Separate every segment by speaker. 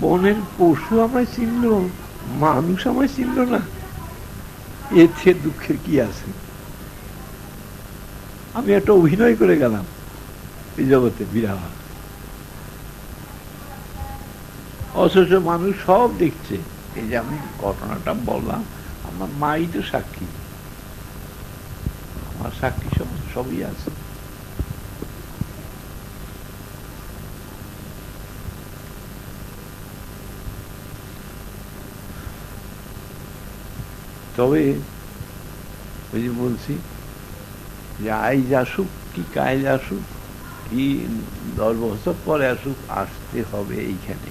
Speaker 1: বনের পশু আমায় চিনল, মানুষ আমায় চিনল না। এর চেয়ে দুঃখের কি আছে? আমি একটা অভিনয় করে গেলাম এই জগতে বিরাট অথচ মানুষ সব দেখছে। এই যে আমি ঘটনাটা বললাম, আমার মাই তো সাক্ষী। আমার সাক্ষী সব সবই আছে। তবে ওই যে বলছি, যে আইজ আসুক কি কাজ আসুক কি দশ বছর পরে আসুক, আসতে হবে এইখানে।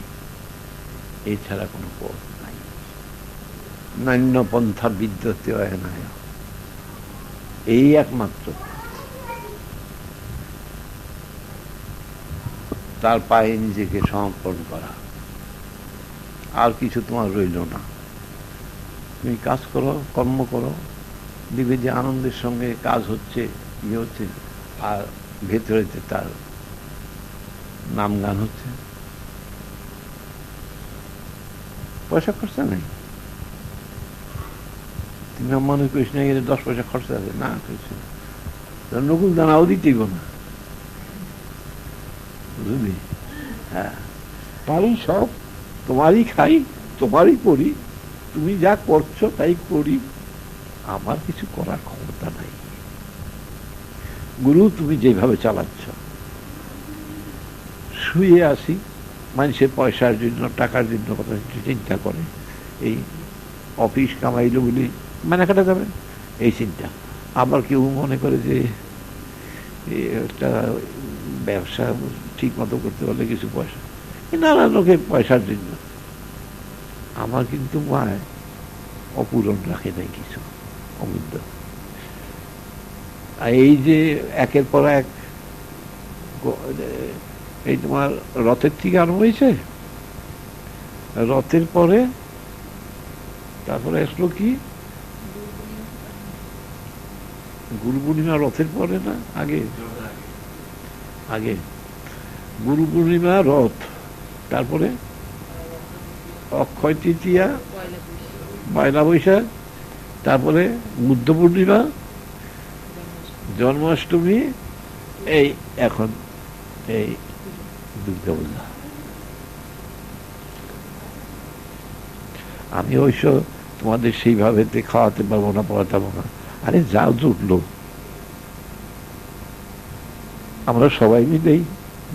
Speaker 1: এছাড়া কোনো পথ নাই। নান্য পন্থা বিদ্যতে হয় না এই একমাত্র তার পায়ে নিজেকে সমর্পণ করা। আর কিছু তোমার রইল না। তুমি কাজ করো, কর্ম করো, দেখবে যে আনন্দের সঙ্গে কাজ হচ্ছে ইয়ে হচ্ছে, আর ভেতরেতে তার নাম গান হচ্ছে। পয়সা খরচা নেই। তুমি মনে করিস না, এর দশ পয়সা খরচা আছে না কিছু নকুল দানাও দিতেইব না। বুঝলি? হ্যাঁ। তারই সব, তোমারই খাই, তোমারই করি তুমি যা করছ, তাই করি। আমার কিছু করার ক্ষমতা নাই। গুরু, তুমি যেভাবে চালাচ্ছ। শুয়ে আসি, মানুষের পয়সার জন্য, টাকার জন্য কথা চিন্তা করে, এই অফিস কামাইলো বলি মানে কাটা যাবে? এই চিন্তা। আবার কেউ মনে করে যে একটা ব্যবসা ঠিক মতো করতে পারলে কিছু পয়সা। নানা লোকের পয়সার জন্য। আমার কিন্তু মায় অপূরণ রাখে নাই কিছু অমূল্য। আর এই যে একের পর এক এই তোমার রথের থেকে আরম্ভ হয়েছে? রথের পরে তারপরে আসলো কি? গুরু পূর্ণিমা রথের পরে না? আগে? আগে। গুরু পূর্ণিমা রথ। তারপরে? অক্ষয় তৃতীয়া, পয়লা বৈশাখ, তারপরে বুদ্ধ পূর্ণিমা, জন্মাষ্টমী, এই এখন এই দুর্গা পূজা। আমি অবশ্য তোমাদের সেইভাবে খাওয়াতে পারব না, পড়াতে পারব না। আরে যাও জুটলো আমরা সবাই মিলেই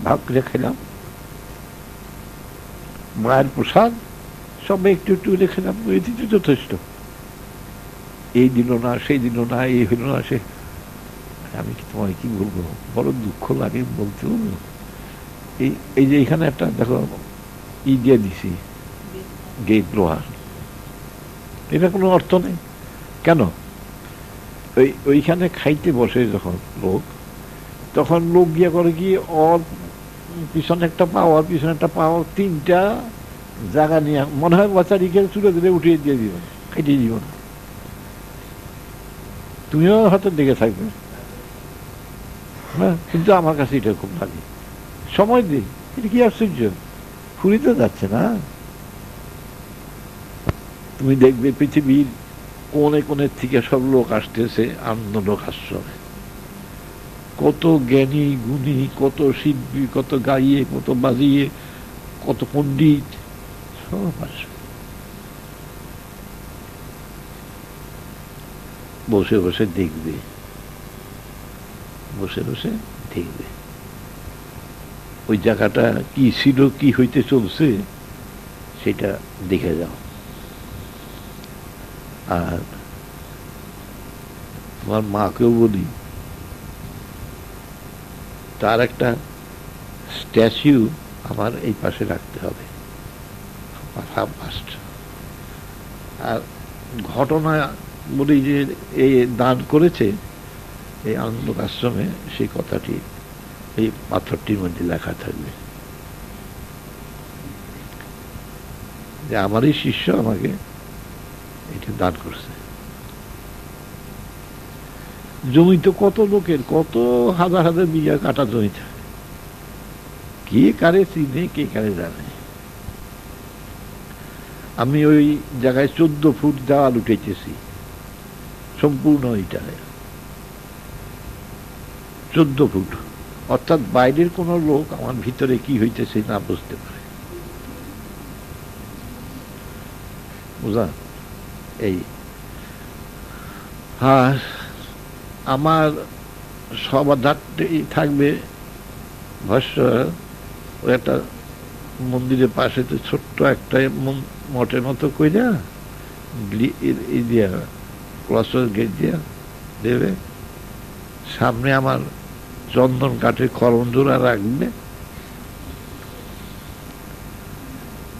Speaker 1: ভাগ করে খেলাম। মায়ের প্রসাদ সবাই একটু একটু করে খেলাম এটি যথেষ্ট। এই দিল না, সেই দিল না, এই হইল না, সে আমি কি তোমায় কি বলব? বড় দুঃখ লাগে বলতে বলব এই এই যে এখানে একটা, দেখো, ই দিয়ে দিছি। গেট লোহার এটা কোনো অর্থ নেই। কেন? ওই, ওইখানে খাইতে বসে যখন লোক, তখন লোক গিয়ে করে কি ওর পিছনে একটা পাও আর পিছনে একটা পাও তিনটা জায়গা নিয়ে, মনে হয় বাচ্চাটিকে চুলে দিলে উঠিয়ে দিয়ে দিব খাইতে দিব না। তুমিও হয়তো দেখে থাকবে। হ্যাঁ কিন্তু আমার কাছে এটা খুব লাগে। সময় দিই, এটা কি আশ্চর্য? ফুরিতে যাচ্ছে না? তুমি দেখবে পৃথিবীর কোনে কোনে থেকে সব লোক আসতেছে আনন্দ লোক আশ্রমে কত জ্ঞানী, গুণী, কত শিল্পী, কত গাইয়ে, কত বাজিয়ে, কত পণ্ডিত। আসবে বসে বসে দেখবে বসে বসে দেখবে ওই জায়গাটা কি ছিল কি হইতে চলছে সেটা দেখে যাও আর তোমার মাকেও বলি তার একটা স্ট্যাচু আমার এই পাশে রাখতে হবে মাস্ট আর ঘটনা বলি যে এই দান করেছে, এই আনন্দ আশ্রমে সেই কথাটি এই পাথরটির মধ্যে লেখা থাকবে। যে আমারই শিষ্য আমাকে এটা দান করছে। জমি তো কত লোকের, কত হাজার হাজার বিঘা কাটা জমি থাকে। কে কারে চিনে, কে কারে জানে? আমি ওই জায়গায় চোদ্দ ফুট দেওয়াল উঠেছি। সম্পূর্ণ ওইটারে চোদ্দ ফুট। অর্থাৎ বাইরের কোনো লোক আমার ভিতরে কি হইতেছে না বুঝতে পারে। বুঝা? এই। আর আমার সমাধানটাই থাকবে। ভাষ্য একটা মন্দিরের পাশে তো ছোট্ট একটা মঠের মতো কইরা ই- দিয়া ক্রসের গেট দিয়া দেবে। সামনে আমার চন্দন কাঠের খরম জোড়া রাখবে।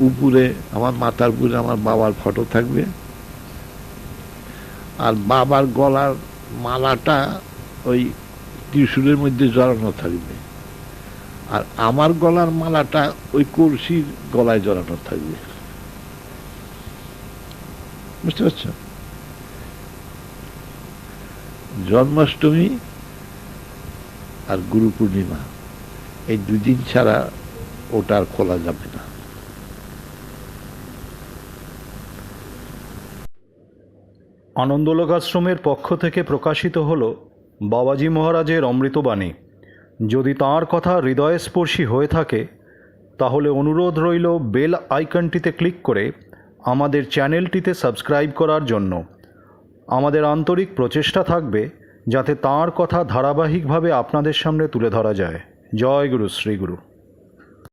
Speaker 1: উপরে আমার মাথার উপরে আমার বাবার ফটো থাকবে। আর বাবার গলার মালাটা ওই ত্রিশূলের মধ্যে জড়ানো থাকবে। আর আমার গলার মালাটা ওই কলসির গলায় জড়ানো থাকবে। বুঝতে পারছ? জন্মাষ্টমী আর গুরু পূর্ণিমা, এই দুদিন ছাড়া ওটা আর খোলা যাবে না।
Speaker 2: আনন্দলোক আশ্রমের পক্ষ থেকে প্রকাশিত হল বাবাজি মহারাজের অমৃতবাণী। যদি তাঁর কথা হৃদয়স্পর্শী হয়ে থাকে, তাহলে অনুরোধ রইল বেল আইকনটিতে ক্লিক করে আমাদের চ্যানেলটিতে সাবস্ক্রাইব করার জন্য। আমাদের আন্তরিক প্রচেষ্টা থাকবে যাতে তাঁর কথা ধারাবাহিকভাবে আপনাদের সামনে তুলে ধরা যায়। জয় গুরু, শ্রী গুরু।